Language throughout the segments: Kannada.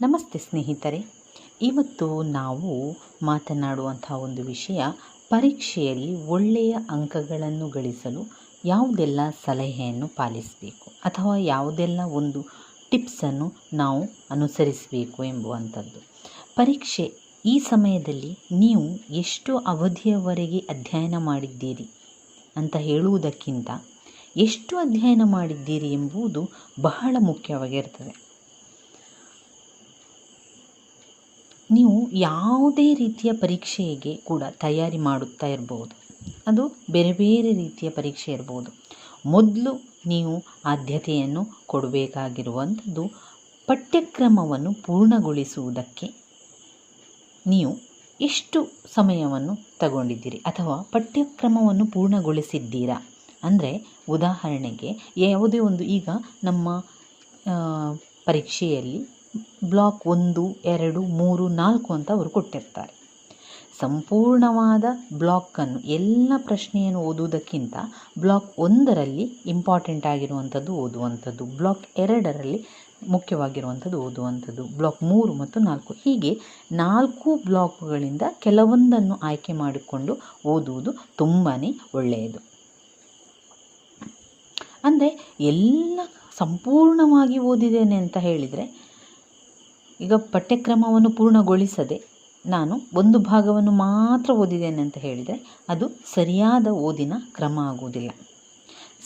ನಮಸ್ತೆ ಸ್ನೇಹಿತರೆ. ಇವತ್ತು ನಾವು ಮಾತನಾಡುವಂಥ ಒಂದು ವಿಷಯ ಪರೀಕ್ಷೆಯಲ್ಲಿ ಒಳ್ಳೆಯ ಅಂಕಗಳನ್ನು ಗಳಿಸಲು ಯಾವುದೆಲ್ಲ ಸಲಹೆಯನ್ನು ಪಾಲಿಸಬೇಕು ಅಥವಾ ಯಾವುದೆಲ್ಲ ಒಂದು ಟಿಪ್ಸನ್ನು ನಾವು ಅನುಸರಿಸಬೇಕು ಎಂಬುವಂಥದ್ದು. ಪರೀಕ್ಷೆ ಈ ಸಮಯದಲ್ಲಿ ನೀವು ಎಷ್ಟು ಅವಧಿಯವರೆಗೆ ಅಧ್ಯಯನ ಮಾಡಿದ್ದೀರಿ ಅಂತ ಹೇಳುವುದಕ್ಕಿಂತ ಎಷ್ಟು ಅಧ್ಯಯನ ಮಾಡಿದ್ದೀರಿ ಎಂಬುದು ಬಹಳ ಮುಖ್ಯವಾಗಿರ್ತದೆ. ನೀವು ಯಾವುದೇ ರೀತಿಯ ಪರೀಕ್ಷೆಗೆ ಕೂಡ ತಯಾರಿ ಮಾಡುತ್ತಾ ಇರ್ಬೋದು. ಅದು ಬೇರೆ ಬೇರೆ ರೀತಿಯ ಪರೀಕ್ಷೆ ಇರ್ಬೋದು. ಮೊದಲು ನೀವು ಆದ್ಯತೆಯನ್ನು ಕೊಡಬೇಕಾಗಿರುವಂಥದ್ದು ಪಠ್ಯಕ್ರಮವನ್ನು ಪೂರ್ಣಗೊಳಿಸುವುದಕ್ಕೆ ನೀವು ಎಷ್ಟು ಸಮಯವನ್ನು ತಗೊಂಡಿದ್ದೀರಿ ಅಥವಾ ಪಠ್ಯಕ್ರಮವನ್ನು ಪೂರ್ಣಗೊಳಿಸಿದ್ದೀರಾ? ಅಂದರೆ ಉದಾಹರಣೆಗೆ ಯಾವುದೇ ಒಂದು ಈಗ ನಮ್ಮ ಪರೀಕ್ಷೆಯಲ್ಲಿ ಬ್ಲಾಕ್ ಒಂದು, ಎರಡು, ಮೂರು, ನಾಲ್ಕು ಅಂತ ಅವರು ಕೊಟ್ಟಿರ್ತಾರೆ. ಸಂಪೂರ್ಣವಾದ ಬ್ಲಾಕನ್ನು, ಎಲ್ಲ ಪ್ರಶ್ನೆಯನ್ನು ಓದುವುದಕ್ಕಿಂತ ಬ್ಲಾಕ್ ಒಂದರಲ್ಲಿ ಇಂಪಾರ್ಟೆಂಟ್ ಆಗಿರುವಂಥದ್ದು ಓದುವಂಥದ್ದು, ಬ್ಲಾಕ್ ಎರಡರಲ್ಲಿ ಮುಖ್ಯವಾಗಿರುವಂಥದ್ದು ಓದುವಂಥದ್ದು, ಬ್ಲಾಕ್ ಮೂರು ಮತ್ತು ನಾಲ್ಕು. ಹೀಗೆ ನಾಲ್ಕು ಬ್ಲಾಕ್ಗಳಿಂದ ಕೆಲವೊಂದನ್ನು ಆಯ್ಕೆ ಮಾಡಿಕೊಂಡು ಓದುವುದು ತುಂಬಾ ಒಳ್ಳೆಯದು. ಅಂದರೆ ಎಲ್ಲ ಸಂಪೂರ್ಣವಾಗಿ ಓದಿದ್ದೇನೆ ಅಂತ ಹೇಳಿದರೆ ಈಗ ಪಠ್ಯಕ್ರಮವನ್ನು ಪೂರ್ಣಗೊಳಿಸದೆ ನಾನು ಒಂದು ಭಾಗವನ್ನು ಮಾತ್ರ ಓದಿದ್ದೇನೆ ಅಂತ ಹೇಳಿದರೆ ಅದು ಸರಿಯಾದ ಓದಿನ ಕ್ರಮ ಆಗುವುದಿಲ್ಲ.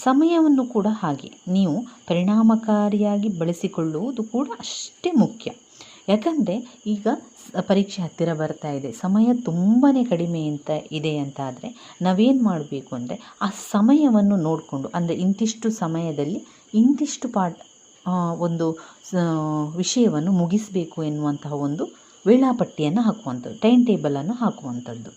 ಸಮಯವನ್ನು ಕೂಡ ಹಾಗೆ. ನೀವು ಪರಿಣಾಮಕಾರಿಯಾಗಿ ಬಳಸಿಕೊಳ್ಳುವುದು ಕೂಡ ಅಷ್ಟೇ ಮುಖ್ಯ. ಯಾಕಂದರೆ ಈಗ ಪರೀಕ್ಷೆ ಹತ್ತಿರ ಬರ್ತಾ ಇದೆ. ಸಮಯ ತುಂಬಾ ಕಡಿಮೆ ಅಂತ ಇದೆ ಅಂತಾದರೆ ನಾವೇನು ಮಾಡಬೇಕು ಅಂದರೆ ಆ ಸಮಯವನ್ನು ನೋಡಿಕೊಂಡು ಅಂದರೆ ಇಂತಿಷ್ಟು ಸಮಯದಲ್ಲಿ ಇಂತಿಷ್ಟು ಪಾಠ ಒಂದು ವಿಷಯವನ್ನು ಮುಗಿಸಬೇಕು ಎನ್ನುವಂತಹ ಒಂದು ವೇಳಾಪಟ್ಟಿಯನ್ನು ಹಾಕುವಂಥದ್ದು, ಟೈಮ್ ಟೇಬಲನ್ನು ಹಾಕುವಂಥದ್ದು.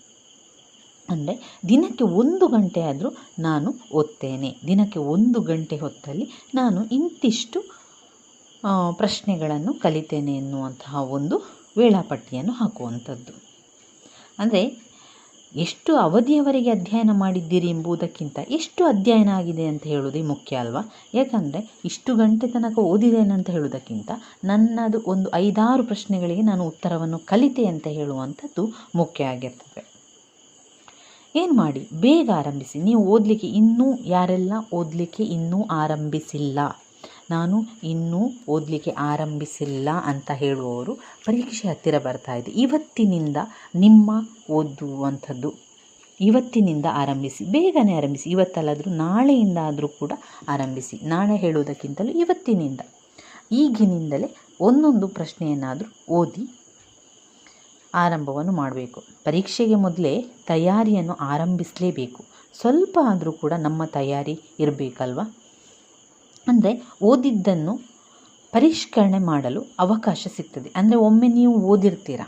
ಅಂದರೆ ದಿನಕ್ಕೆ ಒಂದು ಗಂಟೆ ಆದರೂ ನಾನು ಓದ್ತೇನೆ. ದಿನಕ್ಕೆ ಒಂದು ಗಂಟೆ ಹೊತ್ತಲ್ಲಿ ನಾನು ಇಂತಿಷ್ಟು ಪ್ರಶ್ನೆಗಳನ್ನು ಕಲಿತೇನೆ ಎನ್ನುವಂತಹ ಒಂದು ವೇಳಾಪಟ್ಟಿಯನ್ನು ಹಾಕುವಂಥದ್ದು. ಅಂದರೆ ಎಷ್ಟು ಅವಧಿಯವರೆಗೆ ಅಧ್ಯಯನ ಮಾಡಿದ್ದೀರಿ ಎಂಬುದಕ್ಕಿಂತ ಎಷ್ಟು ಅಧ್ಯಯನ ಆಗಿದೆ ಅಂತ ಹೇಳೋದೇ ಮುಖ್ಯ ಅಲ್ವಾ? ಯಾಕಂದರೆ ಇಷ್ಟು ಗಂಟೆ ತನಕ ಓದಿದ್ದೇನೆ ಅಂತ ಹೇಳೋದಕ್ಕಿಂತ ನನ್ನದು ಒಂದು ಐದಾರು ಪ್ರಶ್ನೆಗಳಿಗೆ ನಾನು ಉತ್ತರವನ್ನು ಕಲಿತೆ ಅಂತ ಹೇಳುವಂಥದ್ದು ಮುಖ್ಯ ಆಗಿರ್ತದೆ. ಏನು ಮಾಡಿ? ಬೇಗ ಆರಂಭಿಸಿ. ನೀವು ಓದಲಿಕ್ಕೆ ಇನ್ನೂ ಯಾರೆಲ್ಲ ಓದಲಿಕ್ಕೆ ಇನ್ನೂ ಆರಂಭಿಸಿಲ್ಲ? ನಾನು ಇನ್ನೂ ಓದಲಿಕ್ಕೆ ಆರಂಭಿಸಿಲ್ಲ ಅಂತ ಹೇಳುವವರು ಪರೀಕ್ಷೆ ಹತ್ತಿರ ಬರ್ತಾ ಇದೆ. ಇವತ್ತಿನಿಂದ ನಿಮ್ಮ ಓದುವಂಥದ್ದು ಇವತ್ತಿನಿಂದ ಆರಂಭಿಸಿ, ಬೇಗನೆ ಆರಂಭಿಸಿ, ಇವತ್ತಲ್ಲಾದರೂ ನಾಳೆಯಿಂದ ಆದರೂ ಕೂಡ ಆರಂಭಿಸಿ. ನಾಳೆ ಹೇಳುವುದಕ್ಕಿಂತಲೂ ಇವತ್ತಿನಿಂದ. ಈಗಿನಿಂದಲೇ ಒಂದೊಂದು ಪ್ರಶ್ನೆಯನ್ನಾದರೂ ಓದಿ ಆರಂಭವನ್ನು ಮಾಡಬೇಕು. ಪರೀಕ್ಷೆಗೆ ಮೊದಲೇ ತಯಾರಿಯನ್ನು ಆರಂಭಿಸಲೇಬೇಕು. ಸ್ವಲ್ಪ ಆದರೂ ಕೂಡ ನಮ್ಮ ತಯಾರಿ ಇರಬೇಕಲ್ವ? ಅಂದರೆ ಓದಿದ್ದನ್ನು ಪರಿಷ್ಕರಣೆ ಮಾಡಲು ಅವಕಾಶ ಸಿಗ್ತದೆ. ಅಂದರೆ ಒಮ್ಮೆ ನೀವು ಓದಿರ್ತೀರ?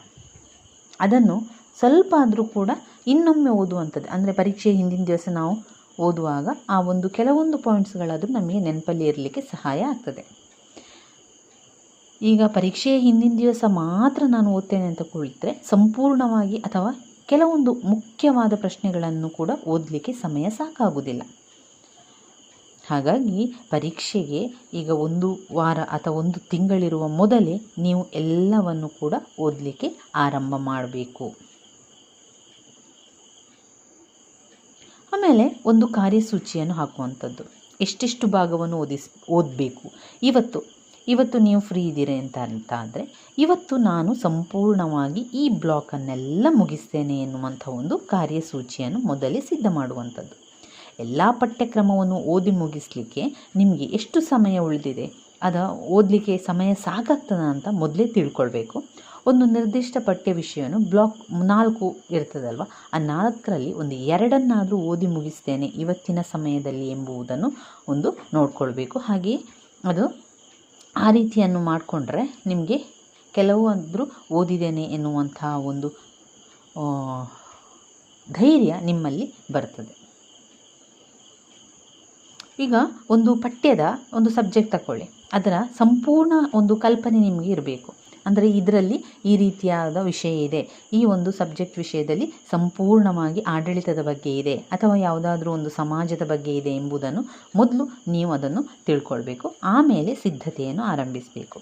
ಅದನ್ನು ಸ್ವಲ್ಪ ಆದರೂ ಕೂಡ ಇನ್ನೊಮ್ಮೆ ಓದುವಂಥದ್ದು. ಅಂದರೆ ಪರೀಕ್ಷೆ ಹಿಂದಿನ ದಿವಸ ನಾವು ಓದುವಾಗ ಆ ಒಂದು ಕೆಲವೊಂದು ಪಾಯಿಂಟ್ಸ್ಗಳಾದರೂ ನಮಗೆ ನೆನಪಲ್ಲಿ ಇರಲಿಕ್ಕೆ ಸಹಾಯ ಆಗ್ತದೆ. ಈಗ ಪರೀಕ್ಷೆಯ ಹಿಂದಿನ ದಿವಸ ಮಾತ್ರ ನಾನು ಓದ್ತೇನೆ ಅಂತ ಕುಳಿತರೆ ಸಂಪೂರ್ಣವಾಗಿ ಅಥವಾ ಕೆಲವೊಂದು ಮುಖ್ಯವಾದ ಪ್ರಶ್ನೆಗಳನ್ನು ಕೂಡ ಓದಲಿಕ್ಕೆ ಸಮಯ ಸಾಕಾಗುವುದಿಲ್ಲ. ಹಾಗಾಗಿ ಪರೀಕ್ಷೆಗೆ ಈಗ ಒಂದು ವಾರ ಅಥವಾ ಒಂದು ತಿಂಗಳಿರುವ ಮೊದಲೇ ನೀವು ಎಲ್ಲವನ್ನು ಕೂಡ ಓದಲಿಕ್ಕೆ ಆರಂಭ ಮಾಡಬೇಕು. ಆಮೇಲೆ ಒಂದು ಕಾರ್ಯಸೂಚಿಯನ್ನು ಹಾಕುವಂಥದ್ದು. ಎಷ್ಟೆಷ್ಟು ಭಾಗವನ್ನು ಓದಿಸ್, ಓದಬೇಕು? ಇವತ್ತು ಇವತ್ತು ನೀವು ಫ್ರೀ ಇದ್ದೀರಿ ಅಂತ ಅಂತ ಅಂದರೆ ಇವತ್ತು ನಾನು ಸಂಪೂರ್ಣವಾಗಿ ಈ ಬ್ಲಾಕನ್ನೆಲ್ಲ ಮುಗಿಸ್ತೇನೆ ಎನ್ನುವಂಥ ಒಂದು ಕಾರ್ಯಸೂಚಿಯನ್ನು ಮೊದಲೇ ಸಿದ್ಧ ಮಾಡುವಂಥದ್ದು. ಎಲ್ಲ ಪಠ್ಯಕ್ರಮವನ್ನು ಓದಿ ಮುಗಿಸಲಿಕ್ಕೆ ನಿಮಗೆ ಎಷ್ಟು ಸಮಯ ಉಳಿದಿದೆ? ಅದು ಓದಲಿಕ್ಕೆ ಸಮಯ ಸಾಕಾಗ್ತದ ಅಂತ ಮೊದಲೇ ತಿಳ್ಕೊಳ್ಬೇಕು. ಒಂದು ನಿರ್ದಿಷ್ಟ ಪಠ್ಯ ವಿಷಯವನ್ನು ಬ್ಲಾಕ್ ನಾಲ್ಕು ಇರ್ತದಲ್ವ, ಆ ನಾಲ್ಕರಲ್ಲಿ ಒಂದು ಎರಡನ್ನಾದರೂ ಓದಿ ಮುಗಿಸ್ತೇನೆ ಇವತ್ತಿನ ಸಮಯದಲ್ಲಿ ಎಂಬುದನ್ನು ಒಂದು ನೋಡಿಕೊಳ್ಬೇಕು. ಹಾಗೆಯೇ ಅದು ಆ ರೀತಿಯನ್ನು ಮಾಡಿಕೊಂಡ್ರೆ ನಿಮಗೆ ಕೆಲವಾದರೂ ಓದಿದ್ದೇನೆ ಎನ್ನುವಂತಹ ಒಂದು ಧೈರ್ಯ ನಿಮ್ಮಲ್ಲಿ ಬರ್ತದೆ. ಈಗ ಒಂದು ಪಠ್ಯದ ಒಂದು ಸಬ್ಜೆಕ್ಟ್ ತಗೊಳ್ಳಿ ಅದರ ಸಂಪೂರ್ಣ ಒಂದು ಕಲ್ಪನೆ ನಿಮಗೆ ಇರಬೇಕು. ಅಂದರೆ ಇದರಲ್ಲಿ ಈ ರೀತಿಯಾದ ವಿಷಯ ಇದೆ. ಈ ಒಂದು ಸಬ್ಜೆಕ್ಟ್ ವಿಷಯದಲ್ಲಿ ಸಂಪೂರ್ಣವಾಗಿ ಆಡಳಿತದ ಬಗ್ಗೆ ಇದೆ ಅಥವಾ ಯಾವುದಾದ್ರೂ ಒಂದು ಸಮಾಜದ ಬಗ್ಗೆ ಇದೆ ಎಂಬುದನ್ನು ಮೊದಲು ನೀವು ಅದನ್ನು ತಿಳ್ಕೊಳ್ಬೇಕು. ಆಮೇಲೆ ಸಿದ್ಧತೆಯನ್ನು ಆರಂಭಿಸಬೇಕು.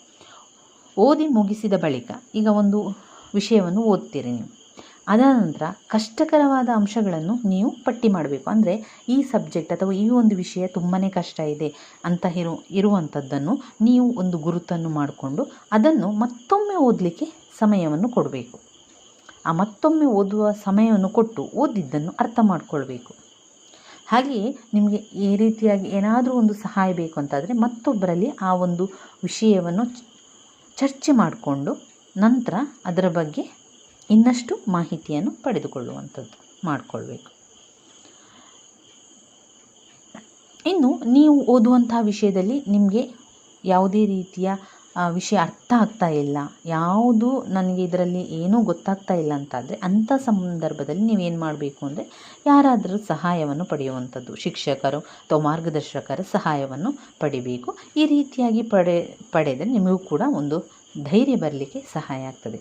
ಓದಿ ಮುಗಿಸಿದ ಬಳಿಕ ಈಗ ಒಂದು ವಿಷಯವನ್ನು ಓದ್ತೀರಿ ನೀವು. ಅದಾದ ನಂತರ ಕಷ್ಟಕರವಾದ ಅಂಶಗಳನ್ನು ನೀವು ಪಟ್ಟಿ ಮಾಡಬೇಕು. ಅಂದರೆ ಈ ಸಬ್ಜೆಕ್ಟ್ ಅಥವಾ ಈ ಒಂದು ವಿಷಯ ತುಂಬಾ ಕಷ್ಟ ಇದೆ ಅಂತ ಇರು ಇರುವಂಥದ್ದನ್ನು ನೀವು ಒಂದು ಗುರುತನ್ನು ಮಾಡಿಕೊಂಡು ಅದನ್ನು ಮತ್ತೊಮ್ಮೆ ಓದಲಿಕ್ಕೆ ಸಮಯವನ್ನು ಕೊಡಬೇಕು. ಆ ಮತ್ತೊಮ್ಮೆ ಓದುವ ಸಮಯವನ್ನು ಕೊಟ್ಟು ಓದಿದ್ದನ್ನು ಅರ್ಥ ಮಾಡಿಕೊಳ್ಬೇಕು. ಹಾಗೆಯೇ ನಿಮಗೆ ಈ ರೀತಿಯಾಗಿ ಏನಾದರೂ ಒಂದು ಸಹಾಯ ಬೇಕು ಅಂತಾದರೆ ಮತ್ತೊಬ್ಬರಲ್ಲಿ ಆ ಒಂದು ವಿಷಯವನ್ನು ಚರ್ಚೆ ಮಾಡಿಕೊಂಡು ನಂತರ ಅದರ ಬಗ್ಗೆ ಇನ್ನಷ್ಟು ಮಾಹಿತಿಯನ್ನು ಪಡೆದುಕೊಳ್ಳುವಂಥದ್ದು ಮಾಡಿಕೊಳ್ಬೇಕು. ಇನ್ನು ನೀವು ಓದುವಂತಹ ವಿಷಯದಲ್ಲಿ ನಿಮಗೆ ಯಾವುದೇ ರೀತಿಯ ವಿಷಯ ಅರ್ಥ ಆಗ್ತಾ ಇಲ್ಲ, ಯಾವುದು ನನಗೆ ಇದರಲ್ಲಿ ಏನೂ ಗೊತ್ತಾಗ್ತಾ ಇಲ್ಲ ಅಂತಾದರೆ ಅಂಥ ಸಂದರ್ಭದಲ್ಲಿ ನೀವೇನು ಮಾಡಬೇಕು ಅಂದರೆ ಯಾರಾದರೂ ಸಹಾಯವನ್ನು ಪಡೆಯುವಂಥದ್ದು, ಶಿಕ್ಷಕರು ಅಥವಾ ಮಾರ್ಗದರ್ಶಕರ ಸಹಾಯವನ್ನು ಪಡಿಬೇಕು. ಈ ರೀತಿಯಾಗಿ ಪಡೆ, ಪಡೆದರೆ ನಿಮಗೂ ಕೂಡ ಒಂದು ಧೈರ್ಯ ಬರಲಿಕ್ಕೆ ಸಹಾಯ ಆಗ್ತದೆ.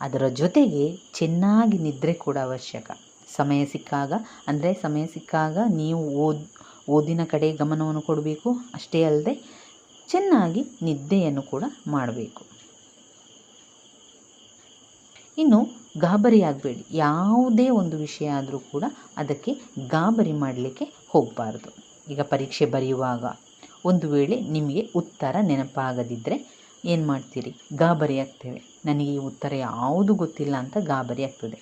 ಅದರ ಜೊತೆಗೆ ಚೆನ್ನಾಗಿ ನಿದ್ರೆ ಕೂಡ ಅವಶ್ಯಕ. ಸಮಯ ಸಿಕ್ಕಾಗ, ಅಂದರೆ ಸಮಯ ಸಿಕ್ಕಾಗ ನೀವು ಓದ್, ಓದಿನ ಕಡೆ ಗಮನವನ್ನು ಕೊಡಬೇಕು. ಅಷ್ಟೇ ಅಲ್ಲದೆ ಚೆನ್ನಾಗಿ ನಿದ್ದೆಯನ್ನು ಕೂಡ ಮಾಡಬೇಕು. ಇನ್ನು ಗಾಬರಿ ಆಗಬೇಡಿ. ಯಾವುದೇ ಒಂದು ವಿಷಯ ಆದರೂ ಕೂಡ ಅದಕ್ಕೆ ಗಾಬರಿ ಮಾಡಲಿಕ್ಕೆ ಹೋಗಬಾರ್ದು. ಈಗ ಪರೀಕ್ಷೆ ಬರೆಯುವಾಗ ಒಂದು ವೇಳೆ ನಿಮಗೆ ಉತ್ತರ ನೆನಪಾಗದಿದ್ದರೆ ಏನು ಮಾಡ್ತೀರಿ? ಗಾಬರಿ ಆಗ್ತೇವೆ. ನನಗೆ ಈ ಉತ್ತರ ಯಾವುದು ಗೊತ್ತಿಲ್ಲ ಅಂತ ಗಾಬರಿ ಆಗ್ತದೆ.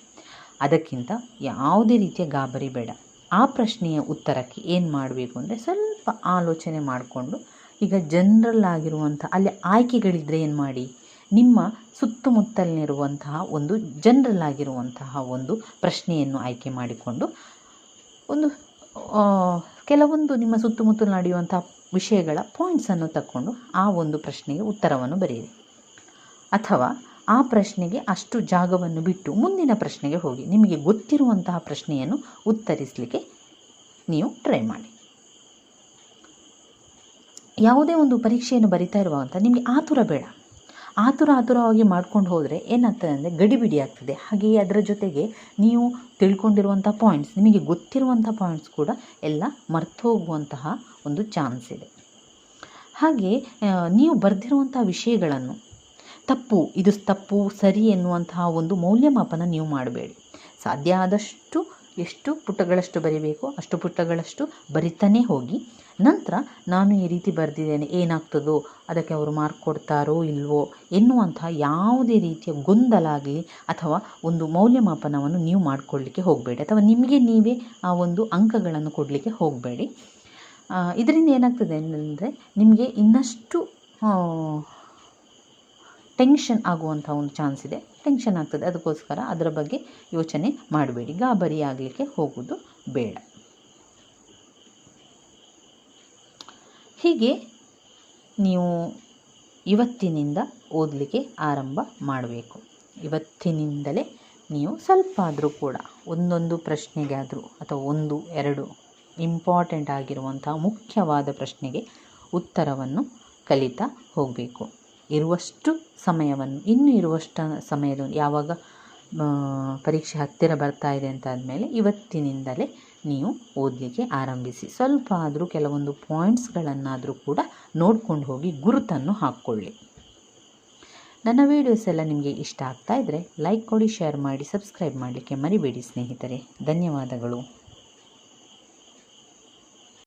ಅದಕ್ಕಿಂತ ಯಾವುದೇ ರೀತಿಯ ಗಾಬರಿ ಬೇಡ. ಆ ಪ್ರಶ್ನೆಯ ಉತ್ತರಕ್ಕೆ ಏನು ಮಾಡಬೇಕು ಅಂದರೆ ಸ್ವಲ್ಪ ಆಲೋಚನೆ ಮಾಡಿಕೊಂಡು ಈಗ ಜನರಲ್ ಆಗಿರುವಂಥ ಅಲ್ಲಿ ಆಯ್ಕೆಗಳಿದ್ದರೆ ಏನು ಮಾಡಿ? ನಿಮ್ಮ ಸುತ್ತಮುತ್ತಲಿನಿರುವಂತಹ ಒಂದು ಜನರಲ್ ಆಗಿರುವಂತಹ ಒಂದು ಪ್ರಶ್ನೆಯನ್ನು ಆಯ್ಕೆ ಮಾಡಿಕೊಂಡು ಒಂದು ಕೆಲವೊಂದು ನಿಮ್ಮ ಸುತ್ತಮುತ್ತಲು ನಡೆಯುವಂಥ ವಿಷಯಗಳ ಪಾಯಿಂಟ್ಸನ್ನು ತಕ್ಕೊಂಡು ಆ ಒಂದು ಪ್ರಶ್ನೆಗೆ ಉತ್ತರವನ್ನು ಬರೆಯಿರಿ. ಅಥವಾ ಆ ಪ್ರಶ್ನೆಗೆ ಅಷ್ಟು ಜಾಗವನ್ನು ಬಿಟ್ಟು ಮುಂದಿನ ಪ್ರಶ್ನೆಗೆ ಹೋಗಿ. ನಿಮಗೆ ಗೊತ್ತಿರುವಂತಹ ಪ್ರಶ್ನೆಯನ್ನು ಉತ್ತರಿಸಲಿಕ್ಕೆ ನೀವು ಟ್ರೈ ಮಾಡಿ. ಯಾವುದೇ ಒಂದು ಪರೀಕ್ಷೆಯನ್ನು ಬರಿತಾ ಇರುವಂಥ ನಿಮಗೆ ಆತುರ ಬೇಡ. ಆತುರ ಆತುರವಾಗಿ ಮಾಡ್ಕೊಂಡು ಹೋದರೆ ಏನಾಗ್ತದೆ ಅಂದರೆ ಗಡಿಬಿಡಿ ಆಗ್ತದೆ. ಹಾಗೆಯೇ ಅದರ ಜೊತೆಗೆ ನೀವು ತಿಳ್ಕೊಂಡಿರುವಂಥ ಪಾಯಿಂಟ್ಸ್ ನಿಮಗೆ ಗೊತ್ತಿರುವಂಥ ಪಾಯಿಂಟ್ಸ್ ಕೂಡ ಎಲ್ಲ ಮರ್ತು ಹೋಗುವಂತಹ ಒಂದು ಚಾನ್ಸ್ ಇದೆ. ಹಾಗೆ ನೀವು ಬರೆದಿರುವಂಥ ವಿಷಯಗಳನ್ನು, ತಪ್ಪು, ಇದು ತಪ್ಪು, ಸರಿ ಎನ್ನುವಂತಹ ಒಂದು ಮೌಲ್ಯಮಾಪನ ನೀವು ಮಾಡಬೇಡಿ. ಸಾಧ್ಯ ಆದಷ್ಟು ಎಷ್ಟು ಪುಟಗಳಷ್ಟು ಬರಿಬೇಕು ಅಷ್ಟು ಪುಟಗಳಷ್ಟು ಬರಿತಾನೇ ಹೋಗಿ. ನಂತರ ನಾನು ಈ ರೀತಿ ಬರೆದಿದ್ದೇನೆ, ಏನಾಗ್ತದೋ, ಅದಕ್ಕೆ ಅವರು ಮಾರ್ಕ್ ಕೊಡ್ತಾರೋ ಇಲ್ವೋ ಎನ್ನುವಂತಹ ಯಾವುದೇ ರೀತಿಯ ಗೊಂದಲ ಆಗಲಿ ಅಥವಾ ಒಂದು ಮೌಲ್ಯಮಾಪನವನ್ನು ನೀವು ಮಾಡಿಕೊಳ್ಳಿಕ್ಕೆ ಹೋಗಬೇಡಿ. ಅಥವಾ ನಿಮಗೆ ನೀವೇ ಆ ಒಂದು ಅಂಕಗಳನ್ನು ಕೊಡಲಿಕ್ಕೆ ಹೋಗಬೇಡಿ. ಇದರಿಂದ ಏನಾಗ್ತದೆ ಅಂದರೆ ನಿಮಗೆ ಇನ್ನಷ್ಟು ಟೆನ್ಷನ್ ಆಗುವಂಥ ಒಂದು ಚಾನ್ಸ್ ಇದೆ. ಟೆನ್ಷನ್ ಆಗ್ತದೆ. ಅದಕ್ಕೋಸ್ಕರ ಅದರ ಬಗ್ಗೆ ಯೋಚನೆ ಮಾಡಬೇಡಿ. ಗಾಬರಿ ಆಗಲಿಕ್ಕೆ ಹೋಗೋದು ಬೇಡ. ಹೀಗೆ ನೀವು ಇವತ್ತಿನಿಂದ ಓದಲಿಕ್ಕೆ ಆರಂಭ ಮಾಡಬೇಕು. ಇವತ್ತಿನಿಂದಲೇ ನೀವು ಸ್ವಲ್ಪ ಆದರೂ ಕೂಡ ಒಂದೊಂದು ಪ್ರಶ್ನೆಗಾದರೂ ಅಥವಾ ಒಂದು, ಎರಡು ಇಂಪಾರ್ಟೆಂಟ್ ಆಗಿರುವಂಥ ಮುಖ್ಯವಾದ ಪ್ರಶ್ನೆಗೆ ಉತ್ತರವನ್ನು ಕಲಿತಾ ಹೋಗಬೇಕು. ಇರುವಷ್ಟು ಸಮಯವನ್ನು, ಇನ್ನು ಇರುವಷ್ಟು ಸಮಯದ ಯಾವಾಗ ಪರೀಕ್ಷೆ ಹತ್ತಿರ ಬರ್ತಾ ಇದೆ ಅಂತ ಆದಮೇಲೆ ಇವತ್ತಿನಿಂದಲೇ ನೀವು ಓದಲಿಕ್ಕೆ ಆರಂಭಿಸಿ. ಸ್ವಲ್ಪ ಆದರೂ ಕೆಲವೊಂದು ಪಾಯಿಂಟ್ಸ್ಗಳನ್ನಾದರೂ ಕೂಡ ನೋಡ್ಕೊಂಡು ಹೋಗಿ ಗುರುತನ್ನು ಹಾಕ್ಕೊಳ್ಳಿ. ನನ್ನ ವೀಡಿಯೋಸ್ ಎಲ್ಲ ನಿಮಗೆ ಇಷ್ಟ ಆಗ್ತಾ ಇದ್ದರೆ ಲೈಕ್ ಕೊಡಿ, ಶೇರ್ ಮಾಡಿ, ಸಬ್ಸ್ಕ್ರೈಬ್ ಮಾಡಲಿಕ್ಕೆ ಮರಿಬೇಡಿ ಸ್ನೇಹಿತರೆ. ಧನ್ಯವಾದಗಳು.